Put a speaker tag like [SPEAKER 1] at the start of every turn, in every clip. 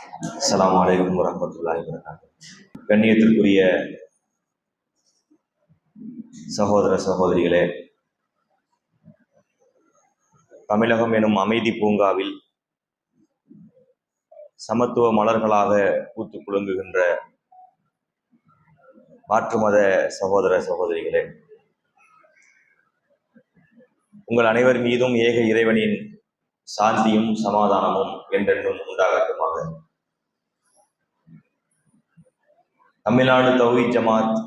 [SPEAKER 1] அஸ்லாம் வலைக்கம் வரமத்துல்லாஹி கண்ணியத்திற்குரிய சகோதர சகோதரிகளே தமிழகம் எனும் அமைதி பூங்காவில் சமத்துவ மலர்களாக பூத்து குலுங்குகின்ற மாற்று மத சகோதர சகோதரிகளே உங்கள் அனைவர் மீதும் ஏக இறைவனின் சாந்தியும் சமாதானமும் என்றென்றும் உண்டாகட்டுமாக. தமிழ்நாடு தௌஹி ஜமாத்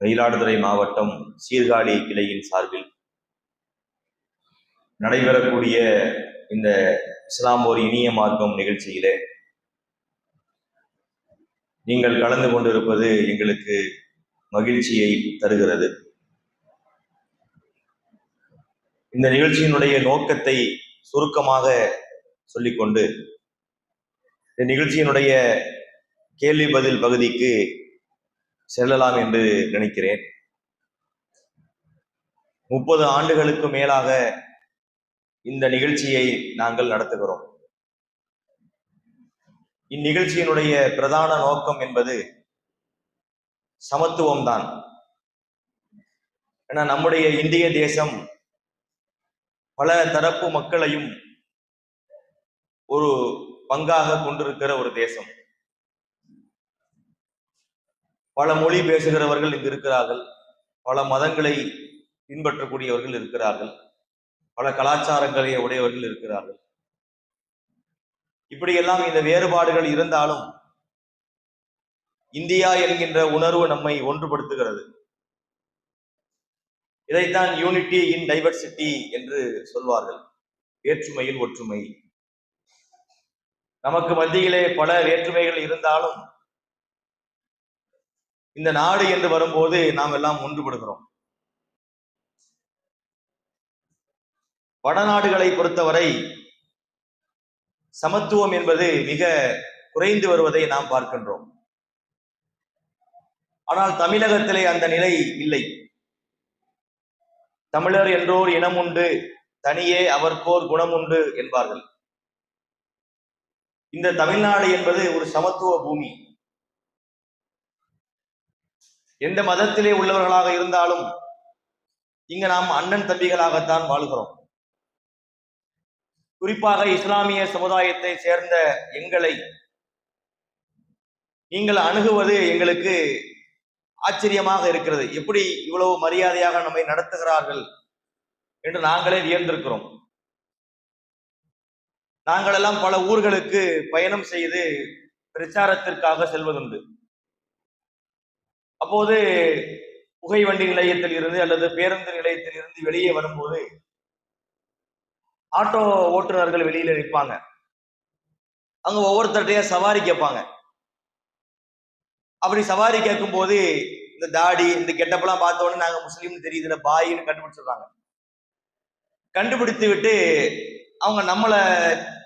[SPEAKER 1] மயிலாடுதுறை மாவட்டம் சீர்காழி கிளையின் சார்பில் நடைபெறக்கூடிய இந்த இஸ்லாம் ஒரு இனிய மார்க்கம் நிகழ்ச்சியிலே நீங்கள் கலந்து கொண்டிருப்பது எங்களுக்கு மகிழ்ச்சியை தருகிறது. இந்த நிகழ்ச்சியினுடைய நோக்கத்தை சுருக்கமாக சொல்லிக்கொண்டு இந்த நிகழ்ச்சியினுடைய கேள்வி பதில் பகுதிக்கு செல்லலாம் என்று நினைக்கிறேன். முப்பது ஆண்டுகளுக்கு மேலாக இந்த நிகழ்ச்சியை நாங்கள் நடத்துகிறோம். இந்நிகழ்ச்சியினுடைய பிரதான நோக்கம் என்பது சமத்துவம் தான் ஏன்னா நம்முடைய இந்திய தேசம் பல தரப்பு மக்களையும் ஒரு பங்காக கொண்டிருக்கிற ஒரு தேசம். பல மொழி பேசுகிறவர்கள் இங்கு இருக்கிறார்கள். பல மதங்களை பின்பற்றக்கூடியவர்கள் இருக்கிறார்கள். பல கலாச்சாரங்களை உடையவர்கள் இருக்கிறார்கள். இப்படியெல்லாம் இந்த வேறுபாடுகள் இருந்தாலும் இந்தியா என்கின்ற உணர்வு நம்மை ஒன்றுபடுத்துகிறது. இதைத்தான் யூனிட்டி இன் டைவர்சிட்டி என்று சொல்வார்கள். வேற்றுமையில் ஒற்றுமை. நமக்கு மத்தியிலே பல வேற்றுமைகள் இருந்தாலும் இந்த நாடு என்று வரும்போது நாம் எல்லாம் ஒன்றுபடுகிறோம். வடநாடுகளை பொறுத்தவரை சமத்துவம் என்பது மிக குறைந்து வருவதை நாம் பார்க்கின்றோம். ஆனால் தமிழகத்திலே அந்த நிலை இல்லை. தமிழர் என்றோர் இனம் உண்டு தனியே அவர்கோர் குணம் உண்டு என்பார்கள். இந்த தமிழ்நாடு என்பது ஒரு சமத்துவ பூமி. எந்த மதத்திலே உள்ளவர்களாக இருந்தாலும் இங்கு நாம் அண்ணன் தம்பிகளாகத்தான் வாழ்கிறோம். குறிப்பாக இஸ்லாமிய சமுதாயத்தை சேர்ந்த எங்களை நீங்கள் அணுகுவது எங்களுக்கு ஆச்சரியமாக இருக்கிறது. எப்படி இவ்வளவு மரியாதையாக நம்மை நடத்துகிறார்கள் என்று நாங்களே வியந்திருக்கிறோம். நாங்கள் எல்லாம் பல ஊர்களுக்கு பயணம் செய்து பிரச்சாரத்திற்காக செல்வதுண்டு. அப்போது புகை வண்டி நிலையத்தில் இருந்து அல்லது பேருந்து நிலையத்தில் இருந்து வெளியே வரும்போது ஆட்டோ ஓட்டுநர்கள் வெளியில நிற்பாங்க. அங்க ஒவ்வொருத்தர்டையும் சவாரி கேட்பாங்க. அப்படி சவாரி கேட்கும் போது இந்த தாடி இந்த கெட்டப்பெல்லாம் பார்த்த உடனே நாங்க முஸ்லீம் தெரியுதுல பாயின்னு கண்டுபிடிச்சிடுறாங்க. கண்டுபிடித்து விட்டு அவங்க நம்மளை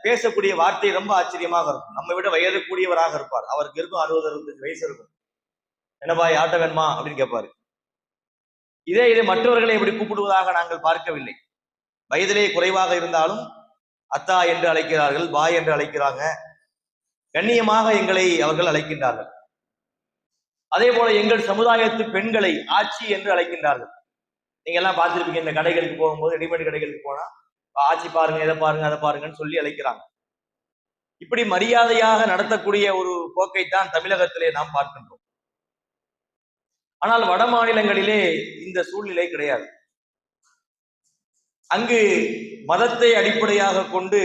[SPEAKER 1] பேசக்கூடிய வார்த்தை ரொம்ப ஆச்சரியமாக இருக்கும். நம்ம விட வயது கூடியவராக இருப்பார். அவருக்கு இருக்கும் அறுபது அறுபத்தஞ்சு வயசு இருக்கும். என்னப்பா ஆட்ட வேணுமா? அப்படின்னு கேட்பாரு இதே இதை மற்றவர்களை எப்படி கூப்பிடுவதாக நாங்கள் பார்க்கவில்லை. வயதிலே குறைவாக இருந்தாலும் அத்தா என்று அழைக்கிறார்கள் பாய் என்று அழைக்கிறாங்க. கண்ணியமாக எங்களை அவர்கள் அழைக்கின்றார்கள். அதே போல எங்கள் சமுதாயத்து பெண்களை ஆட்சி என்று அழைக்கின்றார்கள். நீங்க எல்லாம் பார்த்திருப்பீங்க இந்த கடைகளுக்கு போகும்போது ரெடிமேட் கடைகளுக்கு போனா ஆட்சி பாருங்க இதை பாருங்க அதை பாருங்கன்னு சொல்லி அழைக்கிறாங்க. இப்படி மரியாதையாக நடத்தக்கூடிய ஒரு போக்கைத்தான் தமிழகத்திலே நாம் பார்க்கின்றோம். ஆனால் வட மாநிலங்களிலே இந்த சூழ்நிலை கிடையாது. அங்கு மதத்தை அடிப்படையாக கொண்டு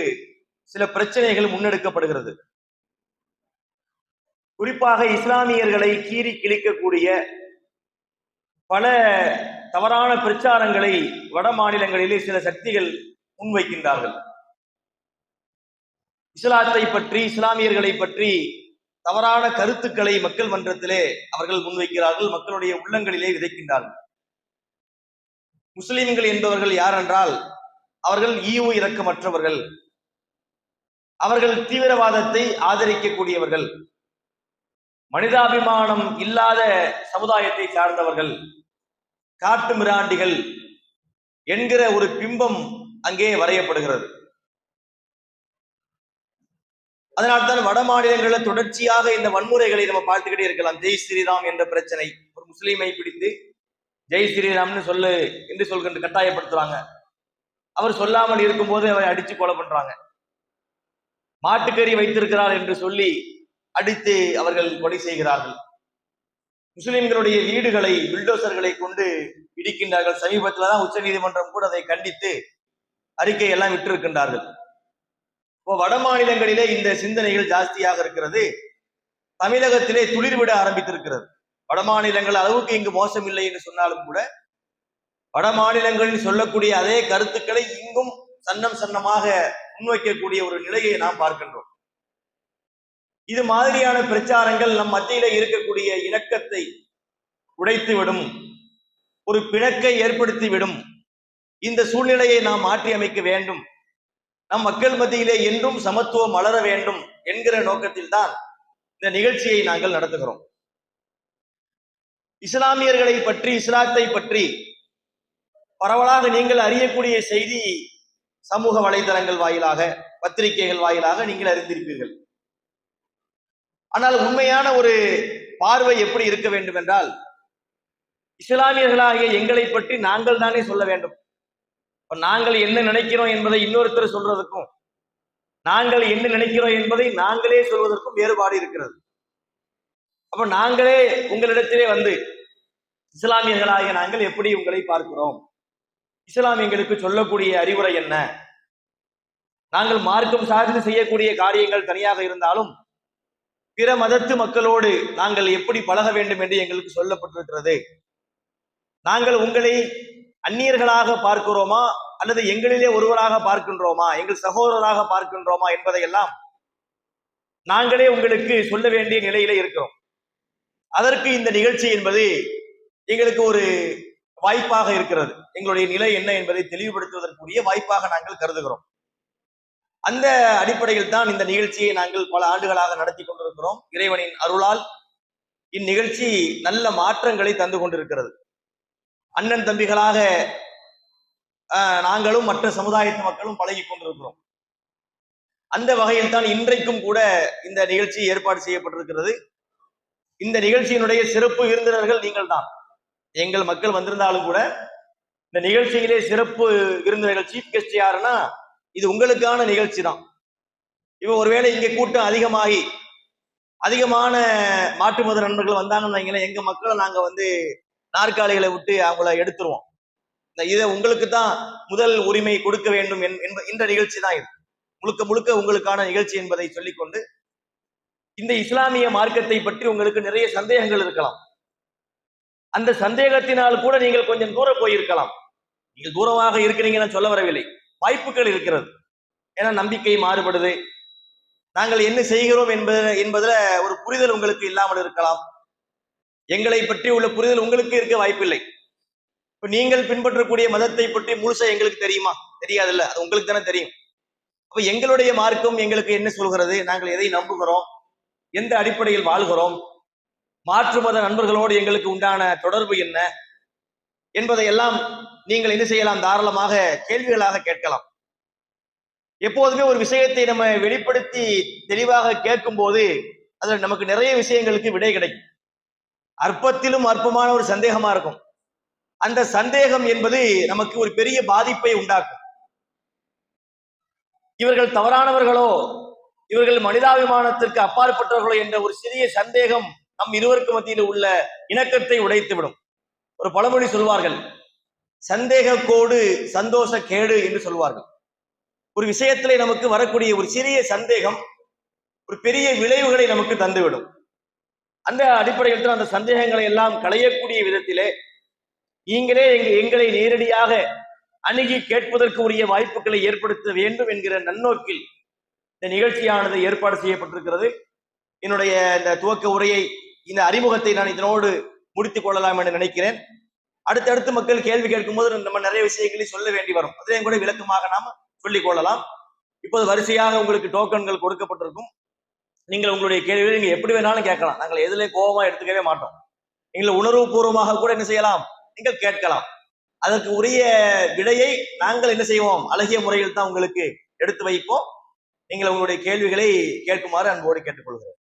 [SPEAKER 1] சில பிரச்சனைகள் முன்னெடுக்கப்படுகிறது. குறிப்பாக இஸ்லாமியர்களை கீறி கிழிக்கக்கூடிய பல தவறான பிரச்சாரங்களை வட மாநிலங்களிலே சில சக்திகள் முன்வைக்கின்றார்கள். இஸ்லாத்தை பற்றி இஸ்லாமியர்களை பற்றி தவறான கருத்துக்களை மக்கள் மன்றத்திலே அவர்கள் முன்வைக்கிறார்கள் மக்களுடைய உள்ளங்களிலே விதைக்கின்றார்கள். முஸ்லிம்கள் என்பவர்கள் யார் என்றால் அவர்கள் ஈவு இரக்கமற்றவர்கள். அவர்கள் தீவிரவாதத்தை ஆதரிக்கக்கூடியவர்கள். மனிதாபிமானம் இல்லாத சமுதாயத்தை சார்ந்தவர்கள். காட்டு மிராண்டிகள் என்கிற ஒரு பிம்பம் அங்கே வரையப்படுகிறது. அதனால்தான் வட மாநிலங்களில் தொடர்ச்சியாக இந்த வன்முறைகளை நம்ம பார்த்துக்கிட்டே இருக்கலாம். ஜெய் ஸ்ரீராம் என்ற பிரச்சனை. ஒரு முஸ்லீமை பிடித்து ஜெய் ஸ்ரீராம்னு சொல்லு என்று சொல்கின்ற கட்டாயப்படுத்துறாங்க. அவர் சொல்லாமல் இருக்கும்போது அவரை அடிச்சு கொலை பண்றாங்க. மாட்டுக்கறி வைத்திருக்கிறார் என்று சொல்லி அடித்து அவர்கள் கொலை செய்கிறார்கள். முஸ்லிம்களுடைய வீடுகளை பில்டோசர்களை கொண்டு இடிக்கின்றார்கள். சமீபத்தில் தான் உச்ச நீதிமன்றம் கூட அதை கண்டித்து அறிக்கை எல்லாம் விட்டிருக்கின்றார்கள் இப்போ வட மாநிலங்களிலே இந்த சிந்தனைகள் ஜாஸ்தியாக இருக்கிறது. தமிழகத்திலே துளிர்விட ஆரம்பித்திருக்கிறது. வட மாநிலங்கள் அளவுக்கு இங்கு மோசம் இல்லை என்று சொன்னாலும் கூட வட மாநிலங்களில் சொல்லக்கூடிய அதே கருத்துக்களை இங்கும் சன்னம் சன்னமாக முன்வைக்கக்கூடிய ஒரு நிலையை நாம் பார்க்கின்றோம். இது மாதிரியான பிரச்சாரங்கள் நம் மத்தியில இருக்கக்கூடிய இணக்கத்தை உடைத்து விடும் ஒரு பிணக்கை ஏற்படுத்தி விடும் இந்த சூழ்நிலையை நாம் மாற்றி அமைக்க வேண்டும். நம் மக்கள் மத்தியிலே என்றும் சமத்துவம் வளர வேண்டும் என்கிற நோக்கத்தில் தான் இந்த நிகழ்ச்சியை நாங்கள் நடத்துகிறோம். இஸ்லாமியர்களை பற்றி இஸ்லாத்தை பற்றி பரவலாக நீங்கள் அறியக்கூடிய செய்தி சமூக வலைதளங்கள் வாயிலாக பத்திரிகைகள் வாயிலாக நீங்கள் அறிந்திருப்பீர்கள். ஆனால் உண்மையான ஒரு பார்வை எப்படி இருக்க வேண்டும் என்றால் இஸ்லாமியர்களாகிய எங்களை பற்றி நாங்கள் தானே சொல்ல வேண்டும். இப்ப நாங்கள் என்ன நினைக்கிறோம் என்பதை இன்னொருத்தர் சொல்றதுக்கும் நாங்கள் என்ன நினைக்கிறோம் என்பதை நாங்களே சொல்வதற்கும் வேறுபாடு இருக்கிறது. அப்ப நாங்களே உங்களிடத்திலே வந்து இஸ்லாமியர்களாகிய நாங்கள் எப்படி உங்களை பார்க்கிறோம்? இஸ்லாமியங்களுக்கு சொல்லக்கூடிய அறிவுரை என்ன? நாங்கள் மார்க்கம் சார்ந்து செய்யக்கூடிய காரியங்கள் தனியாக இருந்தாலும் பிற மதத்து மக்களோடு நாங்கள் எப்படி பழக வேண்டும் என்று எங்களுக்கு சொல்லப்பட்டிருக்கிறது. நாங்கள் உங்களை அந்நியர்களாக பார்க்கிறோமா? அல்லது எங்களிலே ஒருவராக பார்க்கின்றோமா? எங்கள் சகோதரராக பார்க்கின்றோமா என்பதையெல்லாம் நாங்களே உங்களுக்கு சொல்ல வேண்டிய நிலையில இருக்கிறோம். அதற்கு இந்த நிகழ்ச்சி என்பது எங்களுக்கு ஒரு வாய்ப்பாக இருக்கிறது. எங்களுடைய நிலை என்ன என்பதை தெளிவுபடுத்துவதற்குரிய வாய்ப்பாக நாங்கள் கருதுகிறோம். அந்த அடிப்படையில் தான் இந்த நிகழ்ச்சியை நாங்கள் பல ஆண்டுகளாக நடத்தி கொண்டிருக்கிறோம். இறைவனின் அருளால் இந்நிகழ்ச்சி நல்ல மாற்றங்களை தந்து கொண்டிருக்கிறது. அண்ணன் தம்பிகளாக ஆஹ், நாங்களும் மற்ற சமுதாயத்து மக்களும் பழகி கொண்டிருக்கிறோம். அந்த வகையில் தான் இன்றைக்கும் கூட இந்த நிகழ்ச்சி ஏற்பாடு செய்யப்பட்டிருக்கிறது. இந்த நிகழ்ச்சியினுடைய சிறப்பு விருந்தினர்கள் நீங்கள் தான். எங்கள் மக்கள் வந்திருந்தாலும் கூட இந்த நிகழ்ச்சியிலே சிறப்பு விருந்தினர்கள் சீஃப் கெஸ்ட் யாருன்னா இது உங்களுக்கான நிகழ்ச்சி தான். இப்போ ஒருவேளை இங்கே கூட்டம் அதிகமாகி அதிகமான மாற்று மத நண்பர்கள் வந்தாங்கன்னு வைங்களேன் எங்க மக்களை நாங்க வந்து நாற்காலிகளை விட்டு அவங்கள எடுத்துருவோம். இந்த இதை உங்களுக்கு தான் முதல் உரிமை கொடுக்க வேண்டும் என்- என்ப- இந்த நிகழ்ச்சி தான் இது. முழுக்க முழுக்க உங்களுக்கான நிகழ்ச்சி என்பதை சொல்லிக்கொண்டு இந்த இஸ்லாமிய மார்க்கத்தை பற்றி உங்களுக்கு நிறைய சந்தேகங்கள் இருக்கலாம். அந்த சந்தேகத்தினால் கூட நீங்கள் கொஞ்சம் தூரம் போயிருக்கலாம். நீங்கள் தூரமாக இருக்கிறீங்கன்னு சொல்ல வரவில்லை. வாய்ப்புகள் இருக்கிறது. ஏன்னா நம்பிக்கை மாறுபடுது. நாங்கள் என்ன செய்கிறோம் என்பது என்பதுல ஒரு புரிதல் உங்களுக்கு இல்லாமல் இருக்கலாம். எங்களை பற்றி உள்ள புரிதல் உங்களுக்கு இருக்க வாய்ப்பில்லை. இப்ப நீங்கள் பின்பற்றக்கூடிய மதத்தை பற்றி முழுசா எங்களுக்கு தெரியுமா? தெரியாதுல்ல. அது உங்களுக்கு தானே தெரியும். அப்ப எங்களுடைய மார்க்கம் எங்களுக்கு என்ன சொல்கிறது? நாங்கள் எதை நம்புகிறோம்? எந்த அடிப்படையில் வாழ்கிறோம்? மாற்று மத நண்பர்களோடு எங்களுக்கு உண்டான தொடர்பு என்ன? என்பதையெல்லாம் நீங்கள் என்ன செய்யலாம்? தாராளமாக கேள்விகளாக கேட்கலாம். எப்போதுமே ஒரு விஷயத்தை நம்ம வெளிப்படுத்தி தெளிவாக கேட்கும் போது அதில் நமக்கு நிறைய விஷயங்களுக்கு விடை கிடைக்கும். அற்பத்திலும் அற்பமான ஒரு சந்தேகமா இருக்கும். அந்த சந்தேகம் என்பது நமக்கு ஒரு பெரிய பாதிப்பை உண்டாக்கும். இவர்கள் தவறானவர்களோ இவர்கள் மனிதாபிமானத்திற்கு அப்பாற்பட்டவர்களோ என்ற ஒரு சிறிய சந்தேகம் நம் இருவருக்கு மத்தியில் உள்ள இணக்கத்தை உடைத்துவிடும். ஒரு பழமொழி சொல்வார்கள் சந்தேக கோடு சந்தோஷ கேடு என்று சொல்வார்கள். ஒரு விஷயத்திலே நமக்கு வரக்கூடிய ஒரு சிறிய சந்தேகம் ஒரு பெரிய விளைவுகளை நமக்கு தந்துவிடும். அந்த அடிப்படையில் தான் அந்த சந்தேகங்களை எல்லாம் களையக்கூடிய விதத்திலே நீங்களே எங்களை நேரடியாக அணுகி கேட்பதற்கு உரிய வாய்ப்புகளை ஏற்படுத்த வேண்டும் என்கிற நன்னோக்கில் இந்த நிகழ்ச்சியானது ஏற்பாடு செய்யப்பட்டிருக்கிறது. என்னுடைய இந்த துவக்க உரையை இந்த அறிமுகத்தை நான் இதனோடு முடித்துக் கொள்ளலாம் என்று நினைக்கிறேன். அடுத்தடுத்து மக்கள் கேள்வி கேட்கும்போது நம்ம நிறைய விஷயங்களை சொல்ல வேண்டி வரும். அதையும் கூட விளக்கமாக நாம சொல்லிக் கொள்ளலாம். இப்போது வரிசையாக உங்களுக்கு டோக்கன்கள் கொடுக்கப்பட்டிருக்கும். நீங்கள் உங்களுடைய கேள்விகளை நீங்க எப்படி வேணாலும் கேட்கலாம். நாங்கள் எதுல கோபமா எடுத்துக்கவே மாட்டோம். நீங்கள் உணர்வுபூர்வமாக கூட என்ன செய்யலாம்? நீங்கள் கேட்கலாம். அதற்கு உரிய விடையை நாங்கள் என்ன செய்வோம்? அழகிய முறையில் தான் உங்களுக்கு எடுத்து வைப்போம். நீங்கள் உங்களுடைய கேள்விகளை கேட்குமாறு அன்போடு கேட்டுக்கொள்கிறேன்.